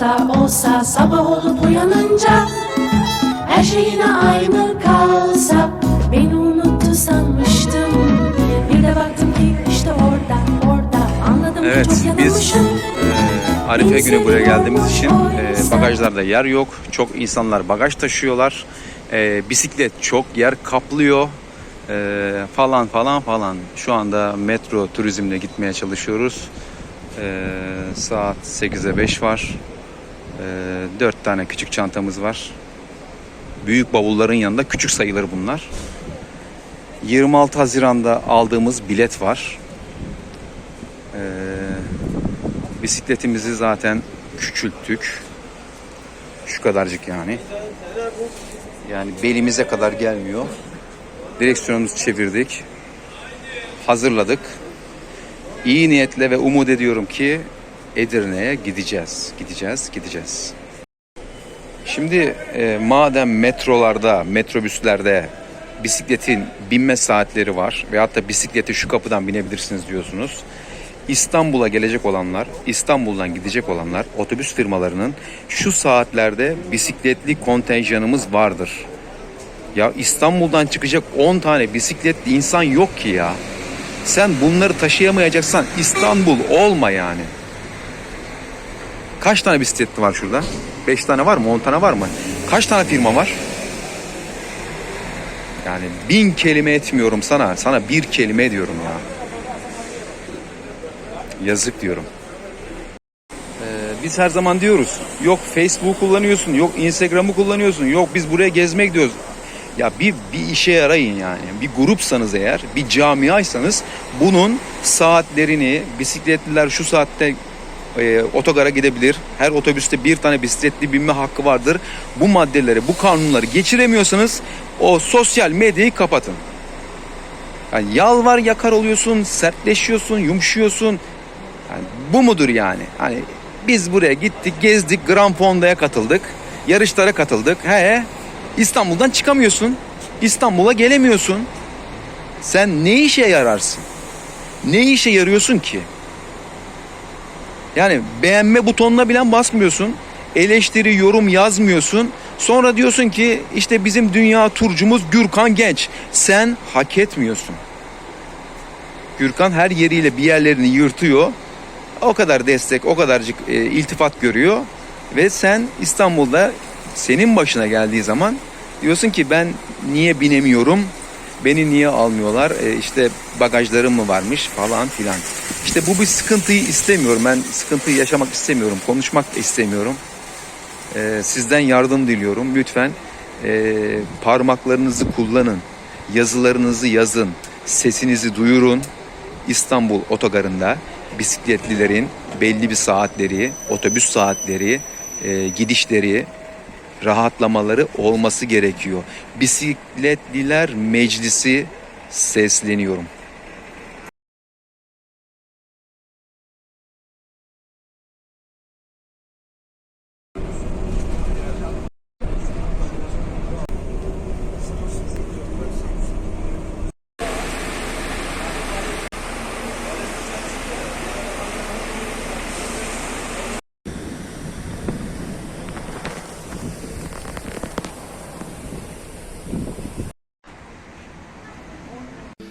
olsa olsa sabah olup uyanınca Her şey yine aynı kalsa Beni unuttu sanmıştım Bir de baktım ki işte orada orada Anladım Evet ki çok biz yanılmışım e, Arife günü buraya geldiğimiz için e, bagajlarda yer yok. Çok insanlar bagaj taşıyorlar. E, bisiklet çok yer kaplıyor. E, falan falan falan. Şu anda metro turizmle gitmeye çalışıyoruz. E, saat 8'e 5 var. E, 4 tane küçük çantamız var. Büyük bavulların yanında küçük sayılır bunlar. 26 Haziran'da aldığımız bilet var. Ee, bisikletimizi zaten küçülttük. Şu kadarcık yani. Yani belimize kadar gelmiyor. Direksiyonumuzu çevirdik. Hazırladık. İyi niyetle ve umut ediyorum ki Edirne'ye gideceğiz. Gideceğiz, gideceğiz. Şimdi e, madem metrolarda, metrobüslerde bisikletin binme saatleri var ve hatta bisikleti şu kapıdan binebilirsiniz diyorsunuz. İstanbul'a gelecek olanlar, İstanbul'dan gidecek olanlar otobüs firmalarının şu saatlerde bisikletli kontenjanımız vardır. Ya İstanbul'dan çıkacak 10 tane bisikletli insan yok ki ya. Sen bunları taşıyamayacaksan İstanbul olma yani. Kaç tane bisikletli var şurada? 5 tane var mı? 10 tane var mı? Kaç tane firma var? Yani bin kelime etmiyorum sana. Sana bir kelime ediyorum ya. Yazık diyorum. Ee, biz her zaman diyoruz. Yok Facebook kullanıyorsun, yok Instagram'ı kullanıyorsun, yok biz buraya gezmek gidiyoruz. Ya bir, bir işe yarayın yani. Bir grupsanız eğer, bir camiaysanız bunun saatlerini bisikletliler şu saatte e, otogara gidebilir. Her otobüste bir tane bisikletli binme hakkı vardır. Bu maddeleri, bu kanunları geçiremiyorsanız o sosyal medyayı kapatın. Yani yalvar yakar oluyorsun, sertleşiyorsun, yumuşuyorsun. Yani bu mudur yani? Hani biz buraya gittik, gezdik, Grand Fonda'ya katıldık, yarışlara katıldık. He, İstanbul'dan çıkamıyorsun. İstanbul'a gelemiyorsun. Sen ne işe yararsın? Ne işe yarıyorsun ki? Yani beğenme butonuna bile basmıyorsun. Eleştiri, yorum yazmıyorsun. Sonra diyorsun ki işte bizim dünya turcumuz Gürkan Genç. Sen hak etmiyorsun. Gürkan her yeriyle bir yerlerini yırtıyor. O kadar destek, o kadarcık e, iltifat görüyor. Ve sen İstanbul'da senin başına geldiği zaman diyorsun ki ben niye binemiyorum? Beni niye almıyorlar? E, işte bagajlarım mı varmış falan filan. İşte bu bir sıkıntıyı istemiyorum. Ben sıkıntıyı yaşamak istemiyorum. Konuşmak istemiyorum. E, sizden yardım diliyorum. Lütfen e, parmaklarınızı kullanın. Yazılarınızı yazın. Sesinizi duyurun. İstanbul otogarında bisikletlilerin belli bir saatleri, otobüs saatleri, e, gidişleri, rahatlamaları olması gerekiyor. Bisikletliler Meclisi sesleniyorum.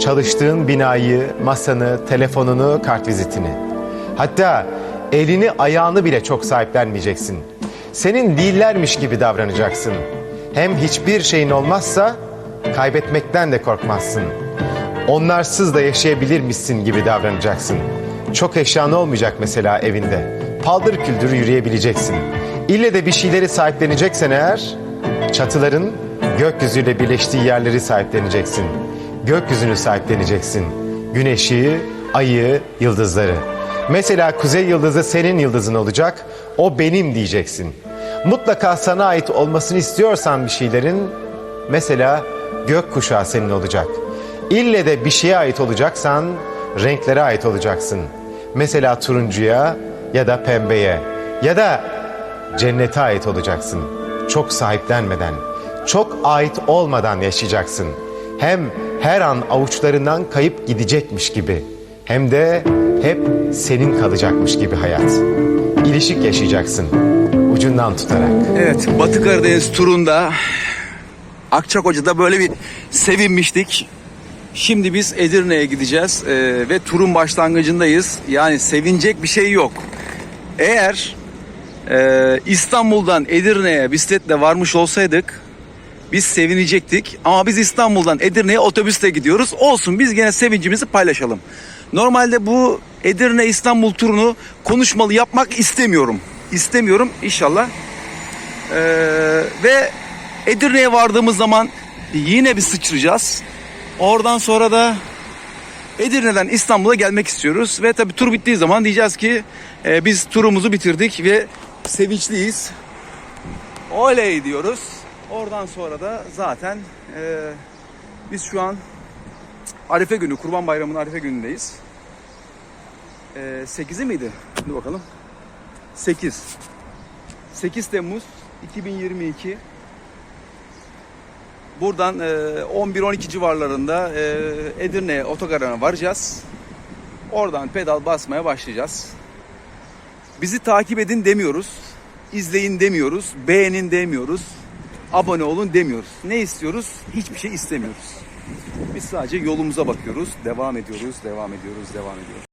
Çalıştığın binayı, masanı, telefonunu, kartvizitini. Hatta elini, ayağını bile çok sahiplenmeyeceksin. Senin değillermiş gibi davranacaksın. Hem hiçbir şeyin olmazsa kaybetmekten de korkmazsın. Onlarsız da yaşayabilirmişsin gibi davranacaksın. Çok eşyan olmayacak mesela evinde. Paldır küldür yürüyebileceksin. İlle de bir şeyleri sahipleneceksen eğer çatıların gökyüzüyle birleştiği yerleri sahipleneceksin. Gökyüzünü sahipleneceksin. Güneşi, ayı, yıldızları. Mesela kuzey yıldızı senin yıldızın olacak. o benim diyeceksin. Mutlaka sana ait olmasını istiyorsan bir şeylerin mesela gökkuşağı senin olacak. İlle de bir şeye ait olacaksan renklere ait olacaksın. Mesela turuncuya ya da pembeye ya da cennete ait olacaksın. Çok sahiplenmeden, çok ait olmadan yaşayacaksın. Hem her an avuçlarından kayıp gidecekmiş gibi hem de hep senin kalacakmış gibi hayat. İlişik yaşayacaksın ucundan tutarak. Evet, Batı Karadeniz turunda Akçakoca'da böyle bir sevinmiştik. Şimdi biz Edirne'ye gideceğiz ee, ve turun başlangıcındayız. Yani sevinecek bir şey yok. Eğer e, İstanbul'dan Edirne'ye bisikletle varmış olsaydık biz sevinecektik. Ama biz İstanbul'dan Edirne'ye otobüsle gidiyoruz. Olsun biz gene sevincimizi paylaşalım. Normalde bu Edirne İstanbul turunu konuşmalı yapmak istemiyorum. İstemiyorum inşallah. Ee, ve Edirne'ye vardığımız zaman yine bir sıçrayacağız. Oradan sonra da Edirne'den İstanbul'a gelmek istiyoruz. Ve tabii tur bittiği zaman diyeceğiz ki e, biz turumuzu bitirdik ve sevinçliyiz. Oley diyoruz. Oradan sonra da zaten e, biz şu an Arife günü, Kurban Bayramı'nın Arife günündeyiz. E, 8'i miydi? Dur bakalım. 8. 8 Temmuz 2022. Buradan e, 11-12 civarlarında e, Edirne otogarına varacağız. Oradan pedal basmaya başlayacağız. Bizi takip edin demiyoruz. izleyin demiyoruz. Beğenin demiyoruz. Abone olun demiyoruz. Ne istiyoruz? Hiçbir şey istemiyoruz. Biz sadece yolumuza bakıyoruz. Devam ediyoruz, devam ediyoruz, devam ediyoruz.